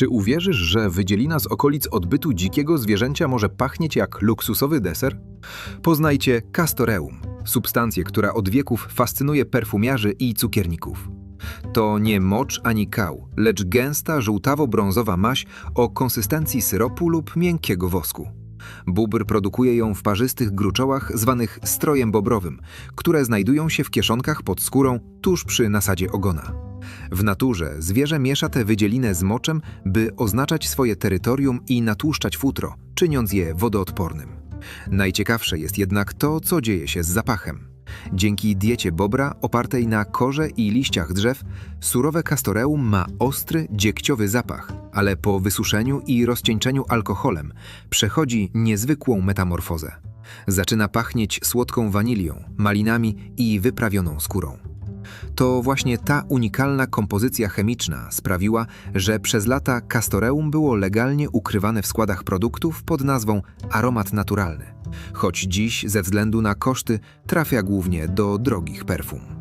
Czy uwierzysz, że wydzielina z okolic odbytu dzikiego zwierzęcia może pachnieć jak luksusowy deser? Poznajcie castoreum, substancję, która od wieków fascynuje perfumiarzy i cukierników. To nie mocz ani kał, lecz gęsta, żółtawo-brązowa maś o konsystencji syropu lub miękkiego wosku. Bóbr produkuje ją w parzystych gruczołach zwanych strojem bobrowym, które znajdują się w kieszonkach pod skórą tuż przy nasadzie ogona. W naturze zwierzę miesza tę wydzielinę z moczem, by oznaczać swoje terytorium i natłuszczać futro, czyniąc je wodoodpornym. Najciekawsze jest jednak to, co dzieje się z zapachem. Dzięki diecie bobra opartej na korze i liściach drzew, surowe kastoreum ma ostry, dziegciowy zapach, ale po wysuszeniu i rozcieńczeniu alkoholem przechodzi niezwykłą metamorfozę. Zaczyna pachnieć słodką wanilią, malinami i wyprawioną skórą. To właśnie ta unikalna kompozycja chemiczna sprawiła, że przez lata kastoreum było legalnie ukrywane w składach produktów pod nazwą aromat naturalny, choć dziś ze względu na koszty trafia głównie do drogich perfum.